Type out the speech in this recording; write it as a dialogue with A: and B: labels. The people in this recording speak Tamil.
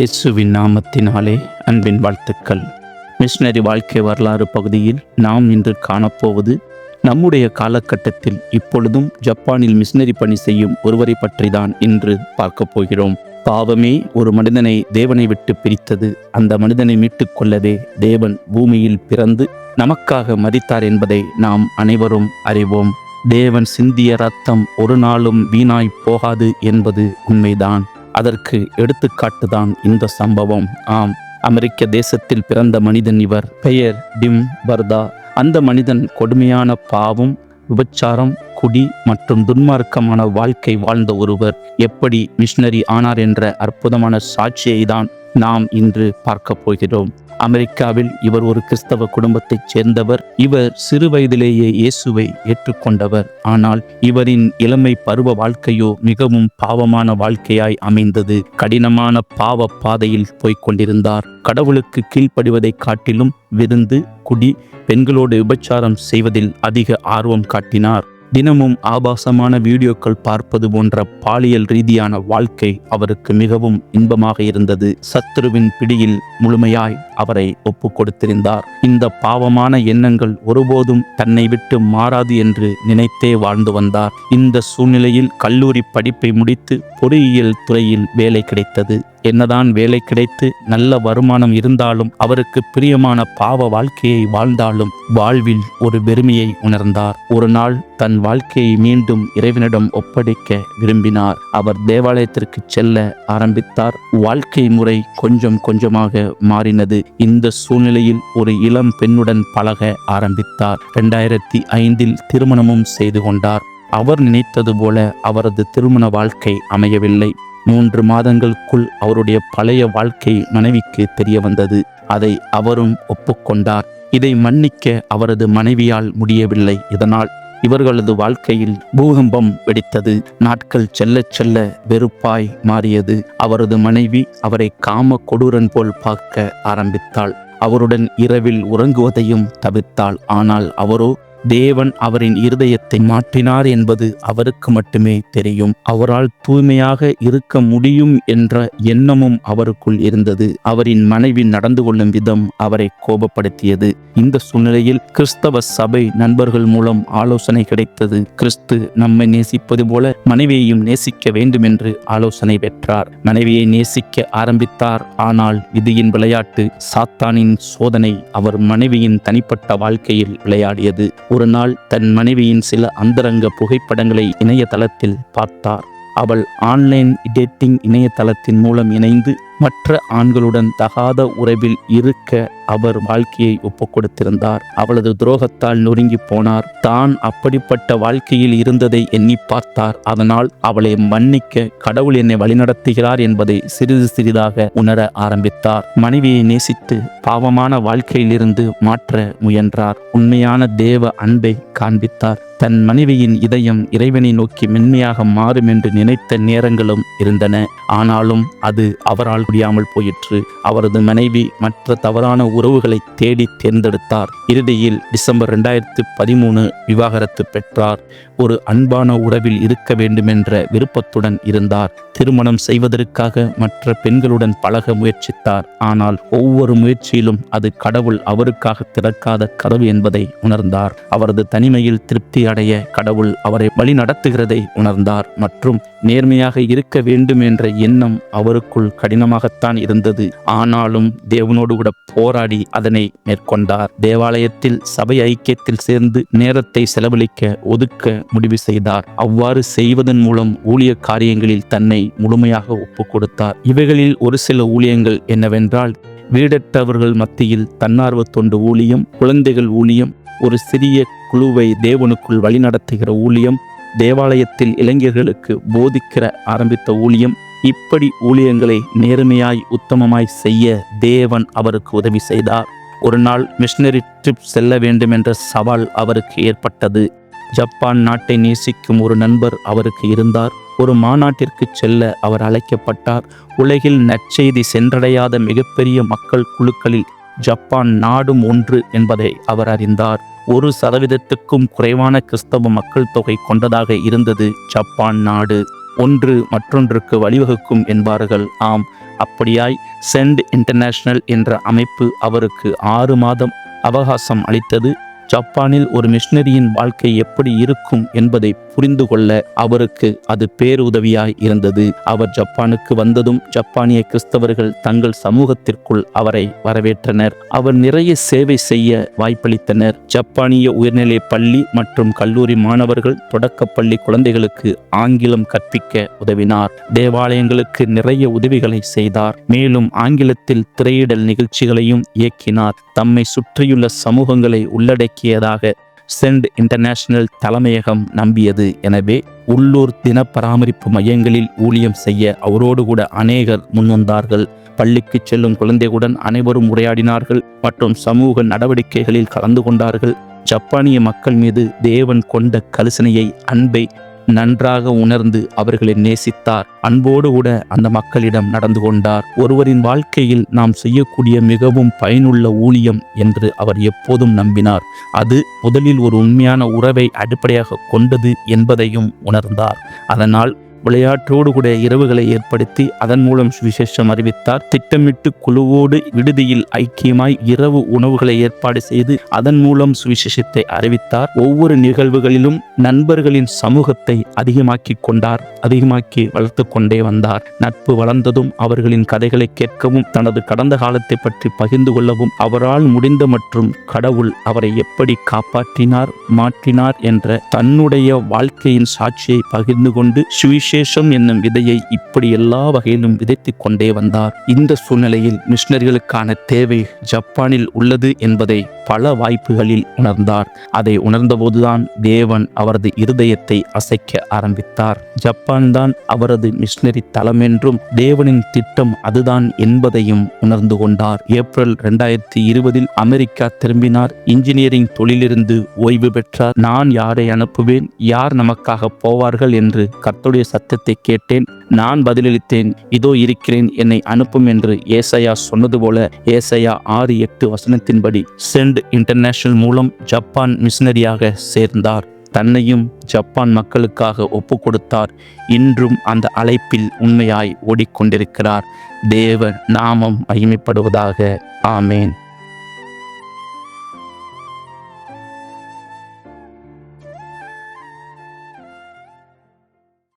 A: இயேசுவின் நாமத்தினாலே அன்பின் வாழ்த்துக்கள். மிஷினரி வாழ்க்கை வரலாறு பகுதியில் நாம் இன்று காணப்போவது நம்முடைய காலகட்டத்தில் இப்பொழுதும் ஜப்பானில் மிஷினரி பணி செய்யும் ஒருவரை பற்றி தான் இன்று பார்க்கப் போகிறோம். பாவமே ஒரு மனிதனை தேவனை விட்டு பிரித்தது. அந்த மனிதனை மீட்டுக் கொள்ளவே தேவன் பூமியில் பிறந்து நமக்காக மதித்தார் என்பதை நாம் அனைவரும் அறிவோம். தேவன் சிந்திய ரத்தம் ஒரு நாளும் வீணாய் போகாது என்பது உண்மைதான். அதற்கு எடுத்துக்காட்டுதான் இந்த சம்பவம். ஆம் அமெரிக்க தேசத்தில் பிறந்த மனிதன் இவர். பெயர் டிம் பர்தா. அந்த மனிதன் கொடுமையான பாவம் விபச்சாரம் குடி மற்றும் துன்மார்க்கமான வாழ்க்கை வாழ்ந்த ஒருவர். எப்படி மிஷினரி ஆனார் என்ற அற்புதமான சாட்சியை தான் நாம் இன்று பார்க்க போகிறோம். அமெரிக்காவில் இவர் ஒரு கிறிஸ்தவ குடும்பத்தைச் சேர்ந்தவர். இவர் சிறு வயதிலேயே இயேசுவை ஏற்றுக்கொண்டவர். ஆனால் இவரின் இளமை பருவ வாழ்க்கையோ மிகவும் பாவமான வாழ்க்கையாய் அமைந்தது. கடினமான பாவ பாதையில் போய்க் கொண்டிருந்தார். கடவுளுக்கு கீழ்ப்படிவதைக் காட்டிலும் விருந்து குடி பெண்களோடு விபச்சாரம் செய்வதில் அதிக ஆர்வம் காட்டினார். தினமும் ஆபாசமான வீடியோக்கள் பார்ப்பது போன்ற பாலியல் ரீதியான வாழ்க்கை அவருக்கு மிகவும் இன்பமாக இருந்தது. சத்ருவின் பிடியில் முழுமையாய் அவரை ஒப்பு கொடுத்திருந்தார். இந்த பாவமான எண்ணங்கள் ஒருபோதும் தன்னை விட்டு மாறாது என்று நினைத்தே வாழ்ந்து வந்தார். இந்த சூழ்நிலையில் கல்லூரி படிப்பை முடித்து பொறியியல் துறையில் வேலை கிடைத்தது. என்னதான் வேலை கிடைத்து நல்ல வருமானம் இருந்தாலும் அவருக்கு பிரியமான பாவ வாழ்க்கையை வாழ்ந்தாலும் வாழ்வில் ஒரு வெறுமையை உணர்ந்தார். ஒரு நாள் தன் வாழ்க்கையை மீண்டும் இறைவனிடம் ஒப்படைக்க விரும்பினார். அவர் தேவாலயத்திற்கு செல்ல ஆரம்பித்தார். வாழ்க்கை முறை கொஞ்சம் கொஞ்சமாக மாறினது. இந்த சூழ்நிலையில் ஒரு இளம் பெண்ணுடன் பழக ஆரம்பித்தார். இரண்டாயிரத்தி ஐந்தில் திருமணமும் செய்து கொண்டார். அவர் நினைத்தது போல அவரது திருமண வாழ்க்கை அமையவில்லை. மூன்று மாதங்களுக்குள் அவருடைய பழைய வாழ்க்கை மனைவிக்கு தெரிய வந்தது. அதை அவரும் ஒப்புக்கொண்டார். இதை மன்னிக்க அவரது மனைவியால் முடியவில்லை. இதனால் இவர்களது வாழ்க்கையில் பூகம்பம் வெடித்தது. நாட்கள் செல்ல செல்ல வெறுப்பாய் மாறியது. அவரது மனைவி அவரை காம கொடூரன் போல் பார்க்க ஆரம்பித்தாள். அவருடன் இரவில் உறங்குவதையும் தவிர்த்தாள். ஆனால் அவரோ தேவன் அவரின் இருதயத்தை மாற்றினார் என்பது அவருக்கு மட்டுமே தெரியும். அவரால் தூய்மையாக இருக்க முடியும் என்ற எண்ணமும் அவருக்குள் இருந்தது. அவரின் மனைவி நடந்து கொள்ளும் விதம் அவரை கோபப்படுத்தியது. இந்த சூழ்நிலையில் கிறிஸ்தவ சபை நண்பர்கள் மூலம் ஆலோசனை கிடைத்தது. கிறிஸ்து நம்மை நேசிப்பது போல மனைவியையும் நேசிக்க வேண்டும் என்று ஆலோசனை பெற்றார். மனைவியை நேசிக்க ஆரம்பித்தார். ஆனால் விதியின் விளையாட்டு சாத்தானின் சோதனை அவர் மனைவியின் தனிப்பட்ட வாழ்க்கையில் விளையாடியது. ஒரு நாள் தன் மனைவியின் சில அந்தரங்க புகைப்படங்களை இணையதளத்தில் பார்த்தார். அவள் ஆன்லைன் டேட்டிங் இணையதளத்தின் மூலம் இணைந்து மற்ற ஆண்களுடன் தகாத உறவில் இருக்க அவர் வாழ்க்கையை ஒப்புக் கொடுத்திருந்தார் அவளது துரோகத்தால் நொறுங்கி போனார். தான் அப்படிப்பட்ட வாழ்க்கையில் இருந்ததை எண்ணி பார்த்தார். அதனால் அவளை மன்னிக்க கடவுள் என்னை வழிநடத்துகிறார் என்பதை சிறிது சிறிதாக உணர ஆரம்பித்தார். மனைவியை நேசித்து பாவமான வாழ்க்கையிலிருந்து மாற்ற முயன்றார். உண்மையான தேவ அன்பை காண்பித்தார். தன் மனைவியின் இதயம் இறைவனை நோக்கி மென்மையாக மாறும் என்று நினைத்த நேரங்களும் இருந்தன. ஆனாலும் அது அவரால் முடியாமல் போயிற்று. அவரது மனைவி மற்ற தவறான உறவுகளை தேடி தேர்ந்தெடுத்தார். இறுதியில் டிசம்பர் ரெண்டாயிரத்து பதிமூணு விவாகரத்து பெற்றார். ஒரு அன்பான உறவில் இருக்க வேண்டுமென்ற விருப்பத்துடன் இருந்தார். திருமணம் செய்வதற்காக மற்ற பெண்களுடன் பழக முயற்சித்தார். ஆனால் ஒவ்வொரு முயற்சியிலும் அது கடவுள் அவருக்காக திறக்காத கதவு என்பதை உணர்ந்தார். அவரது தனிமையில் திருப்தி அடைய கடவுள் அவரை வழி நடத்துகிறதை உணர்ந்தார். மற்றும் நேர்மையாக இருக்க வேண்டும் என்ற எண்ணம் அவருக்குள் கடினமாக கடினமாகத்தான் இருந்தது. ஆனாலும் தேவனோடு கூட போராடி அதனை மேற்கொண்டார். தேவாலயத்தில் சபை ஐக்கியத்தில் சேர்ந்து நேரத்தை செலவழிக்க ஒதுக்க முடிவு செய்தார். அவ்வாறு செய்வதன் மூலம் ஊழிய காரியங்களில் தன்னை முழுமையாக ஒப்புக் கொடுத்தார். இவைகளில் ஒரு சில ஊழியங்கள் என்னவென்றால் வீடற்றவர்கள் மத்தியில் தன்னார்வ தொண்டு ஊழியம் குழந்தைகள் ஊழியம் ஒரு சிறிய குழுவை தேவனுக்குள் வழிநடத்துகிற ஊழியம் தேவாலயத்தில் இளைஞர்களுக்கு போதிக்கிற ஆரம்பித்த ஊழியம் இப்படி ஊழியங்களை நேர்மையாய் உத்தமமாய் செய்ய தேவன் அவருக்கு உதவி செய்தார். ஒரு நாள் மிஷினரி ட்ரிப் செல்ல வேண்டும் என்ற சவால் அவருக்கு ஏற்பட்டது. ஜப்பான் நாட்டை நேசிக்கும் ஒரு நண்பர் அவருக்கு இருந்தார். ஒரு மாநாட்டிற்கு செல்ல அவர் அழைக்கப்பட்டார். உலகில் நற்செய்தி சென்றடையாத மிகப்பெரிய மக்கள் குழுக்களில் ஜப்பான் நாடும் ஒன்று என்பதை அவர் அறிந்தார். ஒரு சதவீதத்துக்கும் குறைவான கிறிஸ்தவ மக்கள் தொகை கொண்டதாக இருந்தது ஜப்பான் நாடு. ஒன்று மற்றொன்றுக்கு வழிவகுக்கும் என்பார்கள். ஆம் அப்படியாய் சென்ட் இன்டர்நேஷனல் என்ற அமைப்பு அவருக்கு ஆறு மாதம் அவகாசம் அளித்தது. ஜப்பானில் ஒரு மிஷினரியின் வாழ்க்கை எப்படி இருக்கும் என்பதை புரிந்து கொள்ள அவருக்கு அது பேருதவியாய் இருந்தது. அவர் ஜப்பானுக்கு வந்ததும் ஜப்பானிய கிறிஸ்தவர்கள் தங்கள் சமூகத்திற்குள் அவரை வரவேற்றனர். அவர் நிறைய சேவை செய்ய வாய்ப்பளித்தனர். ஜப்பானிய உயர்நிலை பள்ளி மற்றும் கல்லூரி மாணவர்கள் தொடக்கப்பள்ளி குழந்தைகளுக்கு ஆங்கிலம் கற்பிக்க உதவினார். தேவாலயங்களுக்கு நிறைய உதவிகளை செய்தார். மேலும் ஆங்கிலத்தில் திரையிடல் நிகழ்ச்சிகளையும் இயக்கினார். தம்மை சுற்றியுள்ள சமூகங்களை உள்ளடக்கியதாக சென்ட் இன்டர்நேஷனல் தலைமையகம் நம்பியது. எனவே உள்ளூர் தின பராமரிப்பு மையங்களில் ஊழியம் செய்ய அவரோடு கூட அநேகர் முன்வந்தார்கள். பள்ளிக்கு செல்லும் குழந்தைகளுடன் அனைவரும் உரையாடினார்கள் மற்றும் சமூக நடவடிக்கைகளில் கலந்து கொண்டார்கள். ஜப்பானிய மக்கள் மீது தேவன் கொண்ட கலிசனையை அன்பை நன்றாக உணர்ந்து அவர்களை நேசித்தார். அன்போடு கூட அந்த மக்களிடம் நடந்து கொண்டார். ஒருவரின் வாழ்க்கையில் நாம் செய்யக்கூடிய மிகவும் பயனுள்ள ஊழியம் என்று அவர் எப்போதும் நம்பினார். அது முதலில் ஒரு உண்மையான உறவை அடிப்படையாக கொண்டது என்பதையும் உணர்ந்தார். அதனால் விளையாட்டோடு கூட இரவுகளை ஏற்படுத்தி அதன் மூலம் சுவிசேஷம் அறிவித்தார். திட்டமிட்டு குழுவோடு விடுதியில் ஐக்கியமாய் இரவு உணவுகளை ஏற்பாடு செய்து அதன் மூலம் சுவிசேஷத்தை அறிவித்தார். ஒவ்வொரு நிகழ்வுகளிலும் நண்பர்களின் சமூகத்தை அதிகமாக்கி கொண்டார் அதிகமாக்கி வளர்த்து கொண்டே வந்தார். நட்பு வளர்ந்ததும் அவர்களின் கதைகளை கேட்கவும் தனது கடந்த காலத்தை பற்றி பகிர்ந்து கொள்ளவும் அவரால் முடிந்த மற்றும் கடவுள் அவரை எப்படி காப்பாற்றினார் மாற்றினார் என்ற தன்னுடைய வாழ்க்கையின் சாட்சியை பகிர்ந்து கொண்டு சுவிசேஷம் என்னும் விதையை இப்படி எல்லா வகையிலும் விதைத்து கொண்டே வந்தார். இந்த சூழ்நிலையில் மிஷினரிகளுக்கான தேவை ஜப்பானில் உள்ளது என்பதை பல வாய்ப்புகளில் உணர்ந்தார். அதை உணர்ந்தபோதுதான் தேவன் அவரது இருதயத்தை அசைக்க ஆரம்பித்தார். ஜப்பான் தான் அவரது மிஷினரி தளமென்றும் என்றும் தேவனின் திட்டம் அதுதான் என்பதையும் உணர்ந்து கொண்டார். ஏப்ரல் இரண்டாயிரத்தி இருபதில் அமெரிக்கா திரும்பினார். இன்ஜினியரிங் தொழிலிருந்து ஓய்வு பெற்றார். நான் யாரை அனுப்புவேன்? யார் நமக்காக போவார்கள்? என்று கர்த்துடைய சத்தத்தை கேட்டேன். நான் பதிலளித்தேன் இதோ இருக்கிறேன் என்னை அனுப்பும் என்று ஏசையா சொன்னது போல ஏசையா ஆறு எட்டு வசனத்தின்படி சென்ட் இன்டர்நேஷனல் மூலம் ஜப்பான் மிஷினரியாக சேர்ந்தார். தன்னையும் ஜப்பான் மக்களுக்காக ஒப்பு கொடுத்தார் இன்றும் அந்த அழைப்பில் உண்மையாய் ஓடிக்கொண்டிருக்கிறார். தேவ நாமம் மகிமைப்படுவதாக. ஆமேன்.